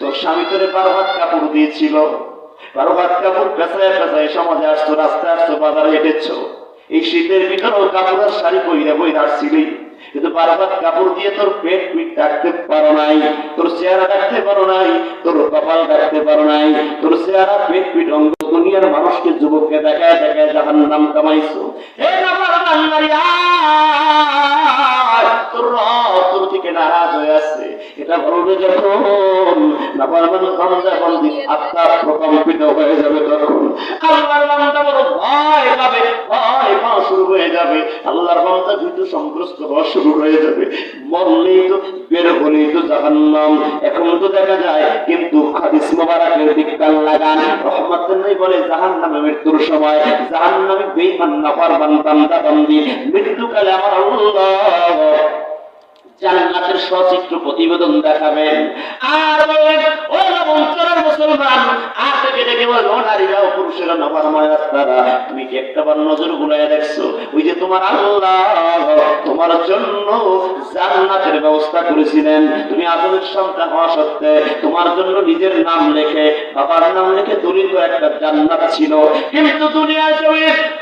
তোর স্বামী তোরে বারো হাত কাপড় দিয়েছিল। বারো হাত কাপড় পেঁচায় পেঁচায় সমাজে আসতো, রাস্তায় আসতো, বাজারে হেঁটেছ এই শীতের ভিতরেও কাপড় আর শাড়ি বইরা বই আসছিলি। কিন্তু বারো হাত কাপড় দিয়ে তোর পেট পিট ডাকতে পারো নাই, তোর চেহারা ডাকতে পারো নাই, তোর কপাল ডাকতে পারো নাই, তোর চেহারা পেট পিট অঙ্গ দুনিয়ার মানুষকে যুবককে দেখায় দেখায় জাহান নাম কামাইছো তোর তোর দিকে নারাজ হয়ে আছে। এটা যখন বান্দি আত্মা প্রকম্পিত হয়ে যাবে তখন। আল্লাহর বান্দা বড় ভয় পাবে, ভয় শুরু হয়ে যাবে। আল্লাহর বান্দা ভীতু সংগ্রস্ত হওয়া শুরু হয়ে যাবে, মরলেই তো বের হলেই তো জাহান্নাম। এখন তো দেখা যায়, কিন্তু হাদিস মোবারকের লাগান বলে জাহান্নামে মৃত্যুর সময়, জাহান্নামে বান্দা বান্দি মৃত্যুকালে আমার আল্লাহ জান্নাতের সচিত্র প্রতিবেদন দেখাবেন। আর বলেন মুসলমান, আর থেকে নারীরা ও পুরুষেরা রাস্তারা তুমি কি নজর দেখছ? ওই যে তোমার আল্লাহ, তোমার জন্য জান্নাতের ব্যবস্থা করেছিলেন। তুমি আধুনিক সন্তান হওয়া সত্ত্বে তোমার জন্য নিজের নাম লেখে, বাবার নাম লেখে দলিত একটা জান্নাত ছিল। কিন্তু দুনিয়ায় জমি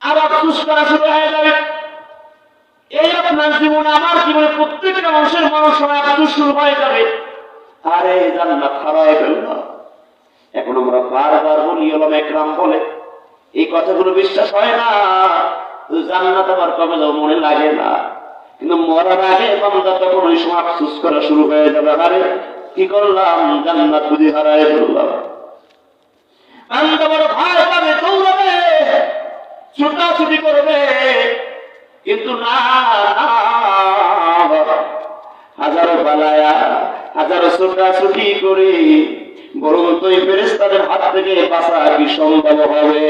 আর আফসুস করা শুরু হয়ে যাবে। এই আপনার জীবন, আমার জীবনে প্রত্যেকটা মানুষের মানুষ সময় আফসুস শুরু হয়ে যাবে। আরে জান্নাত হারায় ফেলল এখন আমরা বারবার বলি হলাম একরাম বলে, এই কথাগুলো বিশ্বাস হয় না। জান্নাত আমার কবে যাও মনে লাগে না। কিন্তু মরার আগে বান্দা তখন ওই সময় আফসুস করা শুরু হয়ে যাবে। আরে কি করলাম? জান্নাত বুঝি হারায় ফেললাম। বান্দা বড় ভয় পাবে, দৌড়াবে। ছুটাছুটি করবে, কিন্তু না। হাজারো পালায়া, হাজারো ছোটাছুটি করে বরং তুই এই ফেরেস্তাদের হাত থেকে বাঁচা কি সম্ভব হবে?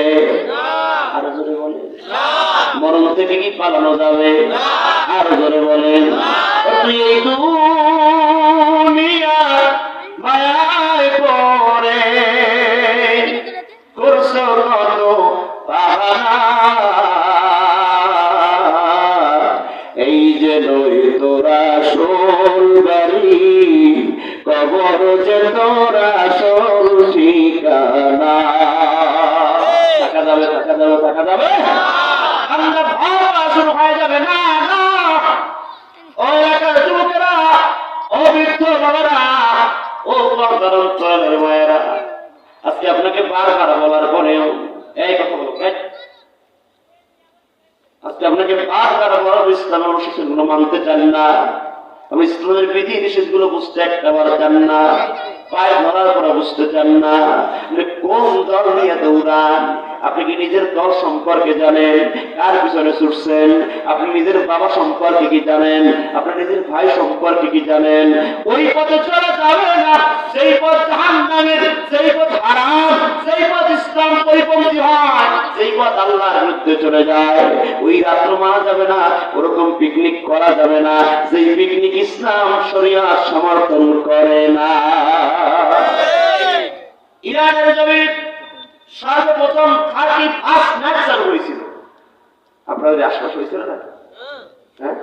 মরণ থেকে কি পালানো যাবে? আরও জোরে বলেন। তুই এই দুনিয়া টাকা যাবে? আমরা ভাবা শুরু হয়ে যাবে না ও এলাকার যুবকেরা, ও বৃদ্ধ বাবারা, ও পর্দার অঞ্চলের মায়েরা আজকে আপনাকে বারবার বলার পরেও এই কথা বলো আজকে আপনাকে বারবার বলার ইসলামের অনুশাসনগুলো মানতে চান না। আমি ইসলামের বিধি নিষেধগুলো বুঝতে একটাবার চান না, পায়ে ধরার পরে বুঝতে চান না। কোন দল নিয়ে দৌড়ান? আপনি কি নিজের দল সম্পর্কে জানেন? কার পিছনে ছুটছেন? আপনি নিজের বাবা সম্পর্কে কি জানেন? আপনি নিজের ভাই সম্পর্কে কি জানেন? ওই পথে চলা যাবে না। সেই পথ জাহান নামের সেই পথ হারাম সেই পথ ইসলাম পরিপন্থী হয় সেই পথ আল্লাহর বিরুদ্ধে চলে যায়। ওই রাত্র মারা যাবে না ওরকম পিকনিক করা যাবে না। সেই পিকনিক ইসলাম শরিয়া সমর্থন করে না। ইরানের জমি সর্বপ্রথম থার্টি ফার্স্ট হয়েছিল। আপনাদের আশপাশ হয়েছিল না হ্যাঁ?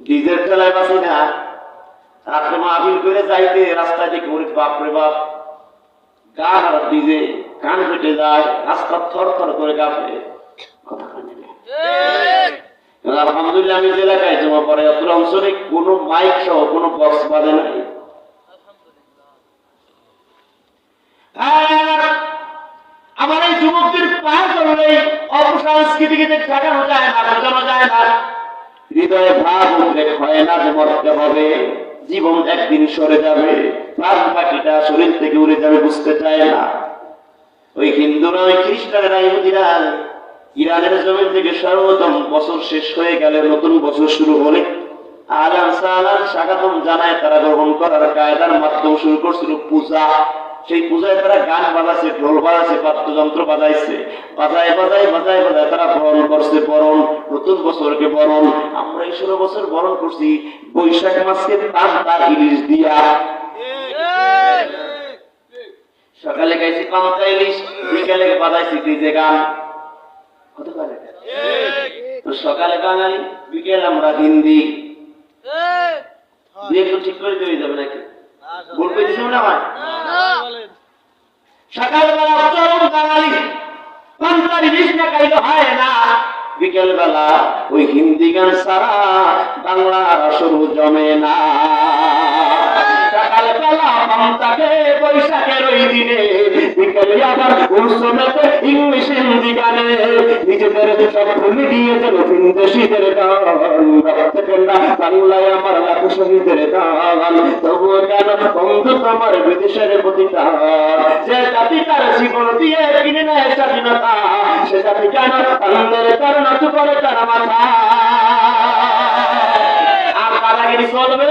ডিজেল ঠেলায় বাসি না। রাত্রে মাহবিল করে যাইতে রাস্তায় দেখে ওরে বাপ গা হারা ডিজে কান ফেটে যায় রাস্তা থর থর করে কাঁপে কথা কানে? না আলহামদুলিল্লাহ আমি যে এলাকায় জমা পড়ে অত অঞ্চলে কোনো মাইক সহ কোনো বক্স বাজে নাই। হৃদয়ে ভাব হয় না যে মরতে হবে। জীবন একদিন সরে যাবে। পাখিটা শরীর থেকে উড়ে যাবে, বুঝতে চায় না। ওই খ্রিস্টানেরা ইরানের জমিন থেকে সর্বপ্রথম বছর শেষ হয়ে গেলে নতুন বছর শুরু হলে আলান সালান স্বাগতম জানায় তারা গ্রহণ করার কায়দার মাধ্যম শুরু করছিল পূজা। সেই পূজায় তারা গান বাজাইছে ঢোল বাজাইছে বাদ্যযন্ত্র বাজাইছে। বাজায় বাজায় বাজায় বাজায় তারা বরণ করছে বরণ নতুন বছরকে বরণ। আমরা এই ষোলো বছর বরণ করছি বৈশাখ মাসকে তার তার ইলিশ দিয়া। সকালে গাইছি পান্তা ইলিশ বিকালে বাজাইছি ডিজে গান। কত করে তো সকালে বাঙালি বিকেল আমরা হিন্দি। ঠিক করে দিয়ে যাবে নাকি? ভুল দিছিল না ভাই। সকালবেলা চরম কাঙালি পাঞ্জাবি বিষ্ণা খাইলে হয় না। বিকেল বেলা ওই হিন্দি গান সারা বাংলার শুরু জমে না। সকালবেলা পান্তাকে বৈশাখের ওই দিনে বিকেলে আবার উৎসবেতে ইংলিশ হিন্দি গানে নিজেদের সব ভুলে দিয়েছেন ভিনদেশিদের গান রক্তে কেন্দ্রা বাংলায় আমার লাখ শহীদের গান তবুও কেন বন্ধু তোমার বিদেশের প্রতিটান যে জাতি তার জীবন দিয়ে কিনে নেয় স্বাধীনতা সে জাতি কেন তার নাচু করে তার মাথা আর দাদাগিরি চলবে?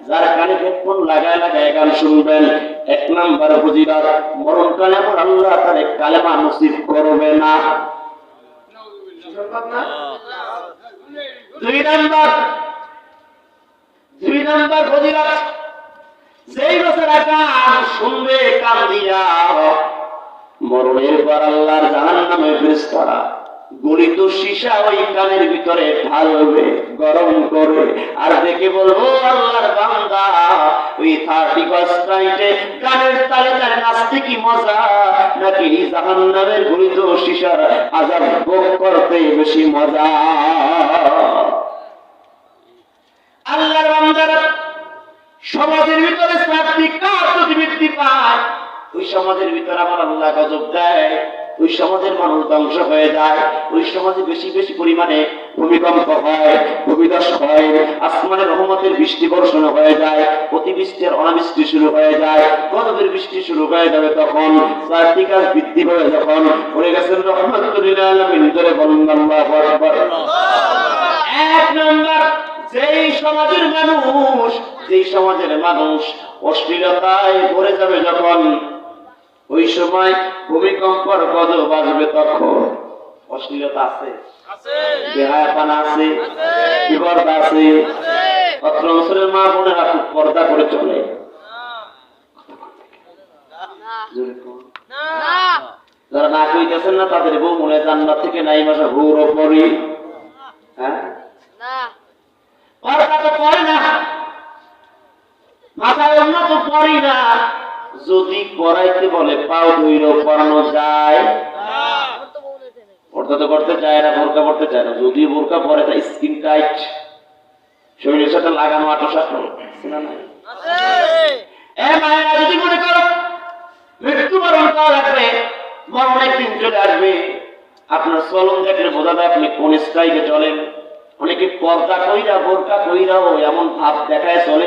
যার কানে হেডফোন লাগায় লাগায় গান শুনবেন, এক নাম্বার ফজিলাত মরণকালে আমার আল্লাহ তার কালেমা নসিব করবে না। দুই নাম্বার দুই নাম্বার যেই বছর গান শুনবে কান দিয়া মরণের পর আল্লাহর জাহান নামে ফেরেশতারা গলিত সীসা ওই কানের ভিতরে ঢালবে, গরম করে। আর দেখে বলব, আল্লাহর বান্দা, ওই থার্টি ফার্স্ট নাইটে গানের তালে তালে নাচতে কি মজা? নাকি জাহান গলিত সীসার আজাব ভোগ করতে বেশি মজা? আল্লাহর বান্দারা সমাজের ভিতরে কাজ যদি বৃদ্ধি পায়? ওই সমাজের ভিতরে আমার আল্লাহ গজব দেয়। ওই সমাজের মানুষ ধ্বংস হয়ে যায়, ওই সমাজে বেশি বেশি পরিমাণে ভূমিকম্প হয় ভূমিদশ হয় আসমানের রহমতের বৃষ্টি বর্ষণ হয়ে যায়, অতিবৃষ্টির অনাবৃষ্টি শুরু হয়ে যায়, গজবের বৃষ্টি শুরু হয়ে যাবে তখন চারটি কাজ বৃদ্ধি হয়ে যখন, পড়ে গেছেন রহমতুল্লাহ ধরে বলুন এক নম্বর, যেই সমাজের মানুষ, যেই সমাজের মানুষ অশ্লীলতায় ভরে যাবে যখন ওই সময় ভূমিকম্পর পদ বাজবে তখন। অশ্লীলতা আছে। বেহায়াপানা আছে। বিপর্দা আছে। অত্র অঞ্চলের মা বোনেরা খুব পর্দা করে চলে। যারা না কইতেছেন না তাদের বউ মনে জান্নাত থেকে নাই মাসা ভুরো পরি হ্যাঁ? পর্দা তো পরে না। মাথায় অন্য তো পরি না। যদি পড়াইতে বলে, পাও ধৈর পড়ানো যায়। পড়তে তো করতে চায় না, বোরকা পড়তে চায় না। যদি বোরকা পরে, তা স্কিন টাইট। শরীরের সাথে লাগানো আটো সাটো যদি মনে করো মৃত্যুবরণ করা লাগবে, মরণ চলে আসবে। আপনার চলন দেখলে বোঝা যায় আপনি কোন স্ট্রাইকে চলেন? অনেকে পর্দা কইরা, বোরকা কইরাও এমন ভাব দেখায় চলে।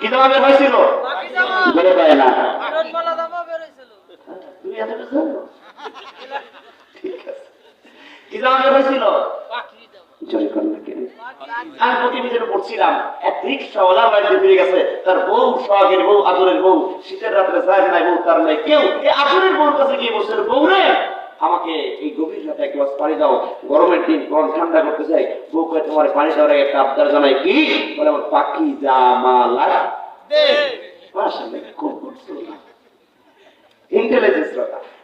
কি জামা বের হয়েছিল? বলে পায় না। তুমি এত কিছু ঠিক আছে। কি জামা বের হয়েছিল? জয় কর কেন? আমি প্রতিবেদনে পড়ছিলাম এক রিক্সাওয়ালা বাড়িতে ফিরে গেছে তার বউ সোহাগের বউ আদরের বউ শীতের রাত্রে নাই বউ তার নাই কেউ এই আদরের বউর কাছে গিয়ে বলছে বউ রে আমাকে এই গভীর রাতে এক গ্লাস পানি দাও। গরমের দিন গরম ঠান্ডা করতে চাই? বউ কয়ে তোমার পানি দেওয়ার আগে একটা আবদার জানাই কি? বলে আমার পাখি জামালা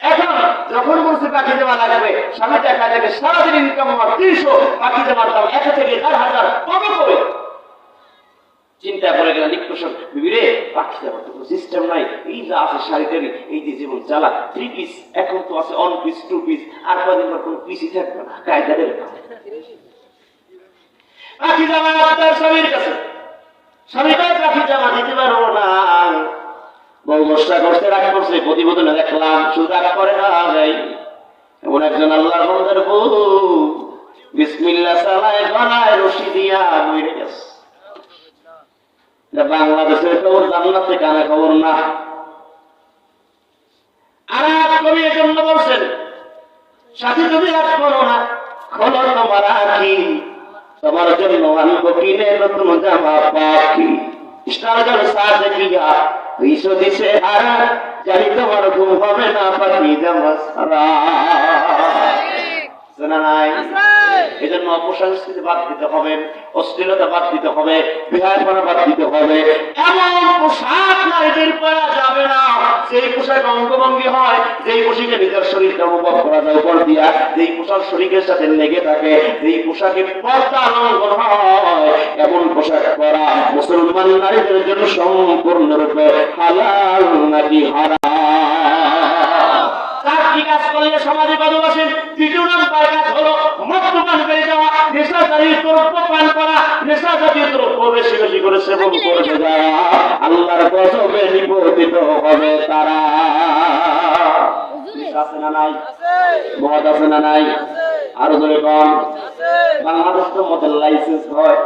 এখন যখন জমা চিন্তা করে গেলাম বিবিরে পাখি জমার তো সিস্টেম নাই। এই যা আছে শাড়িটারি এই যে জীবন চালা থ্রি পিস এখন তো আছে অন পিস টু পিস আর কদিন পর কোনো পিসই থাকবে না, কায়দা দেবে না। পাখি জামা তার স্বামীর কাছে। জামা দিতে পারব না। করছে, প্রতিবেদনে দেখলাম, শুধু করে না যাই এমন একজন আল্লাহর বন্দের বউ বিসমিল্লা সালায় গলায় রশি দিয়া মরে গেছে। এটা বাংলাদেশের খবর জান্নাতে কানে খবর না। আর এক কবি এজন্য বলছেন সাথী তুমি রাগ করো না। খোলো তোমার আখি তোমার জন্য আনব কিনে নতুন জামা পাখি। স্টার সাথে কিয়া বিশ দিছে হারা জানি তোমার ঘুম হবে না পাখি জামা সারা শোনা নাই? অপসংস্কৃতি বাদ দিতে হবে, অশ্লীলতা বাদ দিতে হবে বিহারপনা বাদ দিতে হবে। এমন পোশাক নারীদের পরা যাবে না। যেই পোশাক অঙ্গভঙ্গি হয়, যেই পোশাকে নিজের শরীরকে অনুভব করা যায় উপর দিয়া, যেই পোশাক শরীরের সাথে লেগে থাকে, যেই পোশাকে পর্দা লঙ্ঘন হয়, এমন পোশাক পরা মুসলমান নারীদের জন্য সম্পূর্ণরূপে হালাল নাকি হারাম? চারটি কাজ করলে সমাজে ভালোবাসেন তৃতীয় নাম্বার কাজ হলো মদ্যপান করে যাওয়া নেশা জাতীয় দ্রব্য পান করা নেশা জাতীয় দ্রব্য বেশি বেশি করে সেবন করবে যারা আল্লাহর গজবে নিপতিত হবে তারা। আছে না নাই? মদ আছে না নাই? আরও জোরে কম বাংলাদেশ তো মদের লাইসেন্স হয়।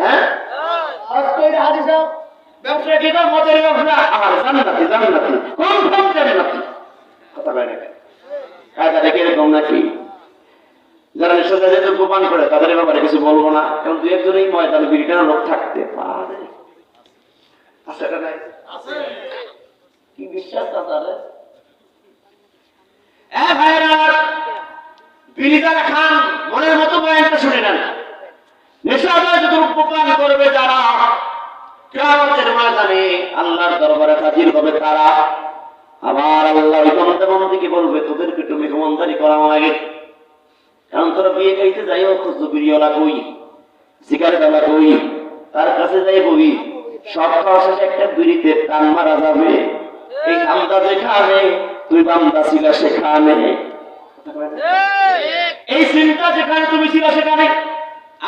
হ্যাঁ। হাদিস ব্যবসা কি মদের ব্যবসা? আর জান্নাতি জান্নাতি। কনফার্ম জান্নাতি কথা বলে না দেখে এরকম নাকি? যারা নেশা যেতে গোপান করে তাদের ব্যাপারে কিছু বলব না। কারণ দু একজনই ময়দান বিরিটানা লোক থাকতে পারে। আছে এটা নাই? কি বিশ্বাস তাদের এ ভাইরা বিড়ি যারা খান মনের মতো বয়ানটা শুনে নেন। নেশা দ্রব্য পান করবে যারা কেয়ামতের ময়দানে আল্লাহর দরবারে হাজির হবে তারা। আবার আল্লাহ ওই বন্দিকে বলবে, তোদেরকে একটু মেহমানদারি করা লাগে কারণ তোরা বিয়ে খাইতে যাই হোক বিড়িওয়ালা কই? সিগারেট ওলা কই? তার কাছে যাই বই সব খাওয়া শেষে একটা বিড়িতে টান মারা যাবে। এই কামটা যেখানে তুই বান্দা ছিল সেখানে। এই চিন্তা যেখানে তুমি ছিল সেখানে।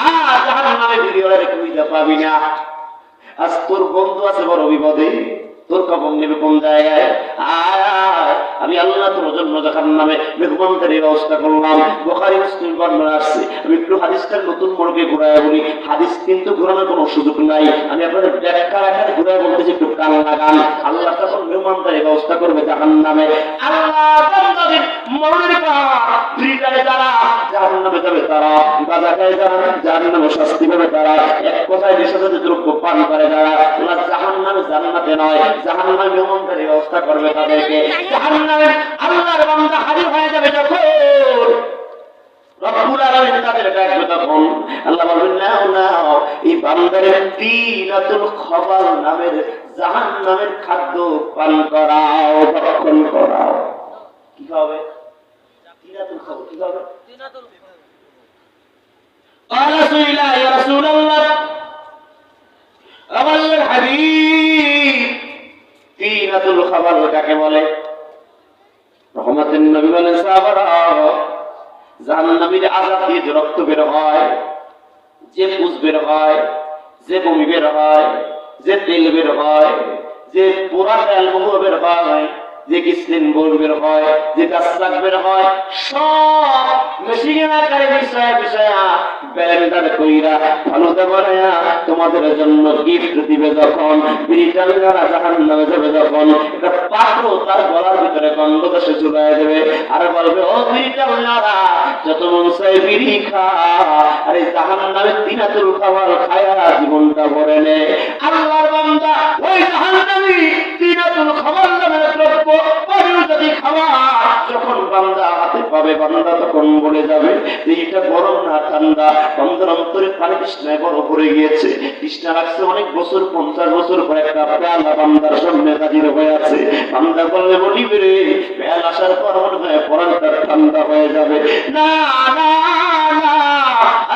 আর যাহার নামে বিড়িওয়ালা রেখে পাবি না। আজ তোর বন্ধু আছে বড় বিপদে তোর খবর নেবে কোন জায়গায় আয়। আমি আল্লাহ তোর জন্য যখন নামে মেহমানদারি ব্যবস্থা করলাম। বোখারি, মুসলিম বর্ণনা আসছে আমি একটু হাদিসটার নতুন মোড়কে ঘুরায় বলি। হাদিস কিন্তু ঘুরানোর কোনো সুযোগ নাই। আমি আপনাদের ব্যাখ্যা আকারে ঘুরায় বলতেছি, একটু কান লাগান। আল্লাহ তখন মেহমানদারি ব্যবস্থা করবে জাহান নামে। আল্লাহ মরণের ফ্রিটারে যারা জাহান নামে যাবে তারা। গাজা খায় যারা, জাহান নামে শাস্তি পাবে তারা। এক কথায় নেশাজাতীয় দ্রব্য পান করে যারা ওরা জাহান নামে জান্নাতে নয় জাহান নামে মেহমানদারি ব্যবস্থা করবে তাদেরকে জাহান নামে আল্লাহর বান্দা হাজির হয়ে যাবে যখন রব্বুল আলামিন তাদের ডাকবে তখন আল্লাহ বলবেন নাও নাও এই বান্দারের তিনাতুল খবর নামের জাহান নামের খাদ্য পান করাও ভক্ষণ করাও কি হবে তিনাতুল খবর কি হবে قال سئل يا رسول الله আমার হাবিব তিনাতুল খবর কাকে বলে, রহমতের নবী বলেন, সাহাবারা আজাদ দিয়ে যে রক্ত বের হয়, যে বের হয়, যে বমি বের হয়, যে তেল বের হয়, যে পোড়া তেল বহু বের হয়, যে কিসলিন বের হয়, যে কাস্তাক বের হয়, সব মেশিনের আকারে বিষয় বিষয়া কইরা তোমাদের জন্য গিফট দিবে যখন। যাবে যখন। পাত্র তার গলার ভিতরে চুলাই দেবে। আর বলবে, ও যত মন চাই বিড়ি খা। আরে খাবার খায়া জীবনটা ভরে নে। আল্লাহর বান্দা, ওই জাহান নামে তিনাতুল খাবার নামের দ্রব্য পানিও যদি বান্দা তখন বলে যাবে। এটা গরম না ঠান্ডা? অন্তরে পানি কৃষ্ণায় বড় পড়ে গিয়েছে। কৃষ্ণা অনেক বছর, পঞ্চাশ বছর পর একটা বান্দার সামনে হয়ে আছে। বান্দা বললে আসার পর মনে হয় ঠান্ডা হয়ে যাবে। না না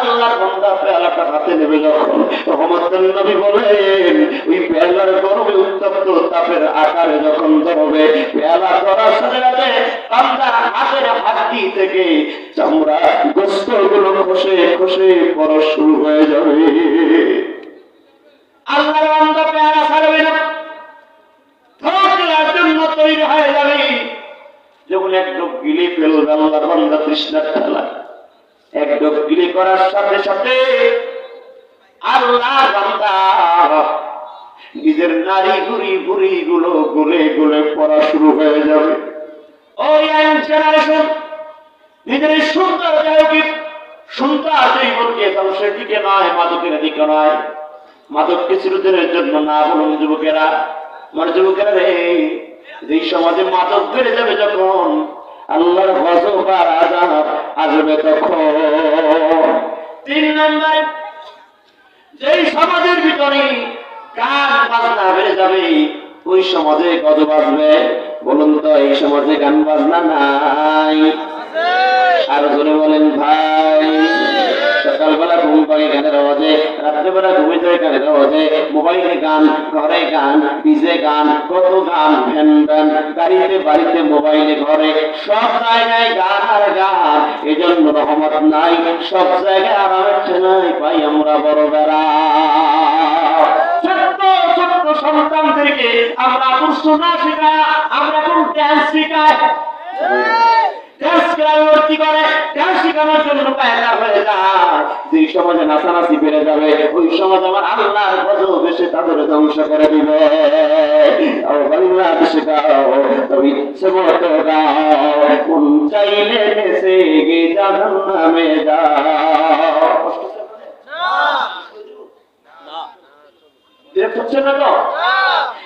আল্লাহ বান্দা পেয়ালাটা হাতে নেবে যখন রহমতুল নবী বলেন, ওই পেয়ালার গরমে উত্তপ্ত তাপের আকারে যখন ধরবে, পেয়ালা ধরার সাথে সাথে বান্দা হাতের হাড্ডি থেকে চামড়া গোস্তগুলো খসে খসে পড়া শুরু হয়ে যাবে। আল্লাহ বান্দা পেয়ালা ছাড়বে না। ধরার জন্য তৈরি হয়ে যাবে। যেমন এক ডোব গিলে ফেলবে আল্লাহ বান্দা তৃষ্ণার ঠেলা এক ডোব গিলে করার সাথে সাথে আল্লাহ বান্দা নিজের নারী গুড়ি গুড়ি গুলো গুলে গুলে পড়া শুরু হয়ে যাবে। ওই ইয়াং জেনারেশন নিজের সুন্দর দেহকে সুন্দর জীবনকে ধ্বংসের দিকে নয়, মাদকের দিকে নয়। মাদককে চিরদিনের জন্য না বলুন যুবকেরা। মানে যুবকেরা রে যেই সমাজে মাদক বেড়ে যাবে যখন আল্লাহর গজব আর আজাব আসবে তখন। তিন নম্বরে, যেই সমাজের ভিতরে গান বাজনা বেড়ে যাবে, ওই সমাজে গজব বাজবে বলুন তো, এই সমাজে গান বাজনা নাই? আর বলেন, ভাই। সকালবেলা ঘুম পাগে গানের আওয়াজে রাত্রেবেলা ঘুমে যায় গানের আওয়াজে মোবাইলে গান ঘরে গান ডিজে গান কত গান ফ্যান ফ্যান গাড়িতে বাড়িতে মোবাইলে ঘরে সব জায়গায় গান আর গান এই জন্য রহমত নাই সব জায়গায় আরামের ঠেলাই পাই আমরা বড় বেড়া। সন্তানদেরকে আমরা আদর্শ না শেখায় আমরা কোন ড্যান্স শেখাই ড্যান্স ভর্তি করে ড্যান্স শেখানোর জন্য পায়লা হয়ে যায়। যে সমাজে নাচানাচি বেড়ে যাবে ওই সমাজ আমার আল্লাহর গজব এসে তাদের ধ্বংস করে দিবে। তবে ইচ্ছে মতো গাও মন চাইলে দেশে গে জাহান নামে যাও বিরক্ত হচ্ছে না তো?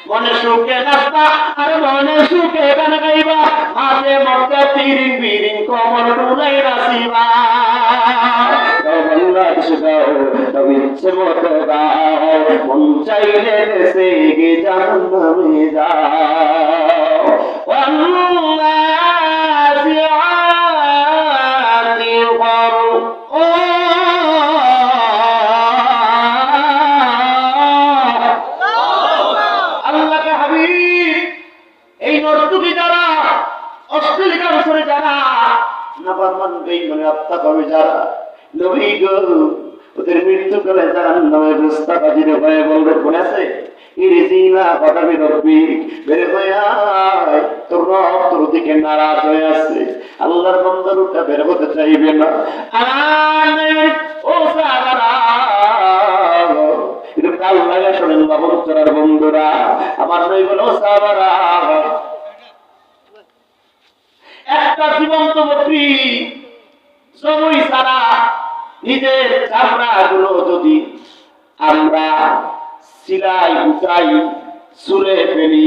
মনে সুখে নাস্তা আর মনে সুখে গান গাইবা হাতে মধ্যে তিরিং বিরিং কমর ডুলাই নাচিবা বাংলাদেশ গাও তবে ইচ্ছে মতো যাও উঠা বের চাইবে না। ও সাহাবারা, কিন্তু কাল শোনেন বাবন বন্ধুরা, আমার নই বলো সাবারা একটা জীবন্ত বকরি সময় সারা নিজের চামড়া গুলো যদি আমরা সিলাই উঠাই সুরে ফেলি,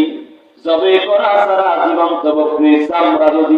জবে করা সারা জীবন্ত বকরির চামড়া যদি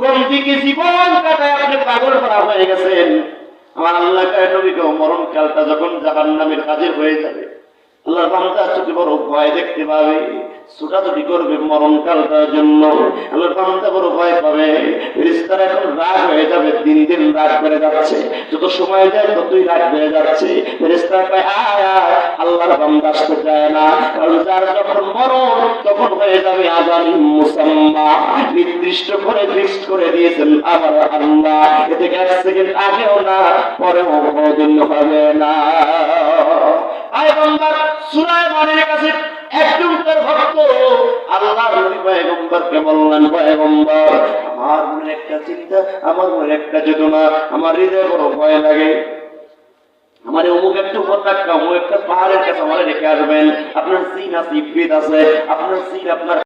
কোন দিকে জীবন কাটায় আপনি পাগল করা আমার আল্লাহ নবীকে মরণ যখন জাহান নামের হাজির হয়ে যাবে বড় ভয় দেখতে পাবে ছুটাছুটি করবে মরণ কালটার জন্য বড় ভয় পাবে। ফেরেশতারা এখন রাগ হয়ে যাবে, দিন দিন রাগ করে যাচ্ছে। যত সময় যায়, ততই রাগ হয়ে যাচ্ছে। ফেরেশতারা কয়, আয় আল্লাহর আসতে চায় না। কারণ যার যখন মরণ, তখন হয়ে যাবে মুসাম্মা। নির্দিষ্ট করে ফিক্সড করে দিয়েছেন আমার আল্লাহ। এ থেকে এক সেকেন্ড আগেও না, পরেও কোনোদিন হবে না। আমার মনে একটা চিন্তা, আমার মনে একটা চেতনা, আমার হৃদয়ে বড় ভয় লাগে। আমার অমুক একটা উপত্যকা অমুক একটা পাহাড়ের কাছে আমার রেখে আসবেন। আপনার সিন আছে, আপনার সিন আপনার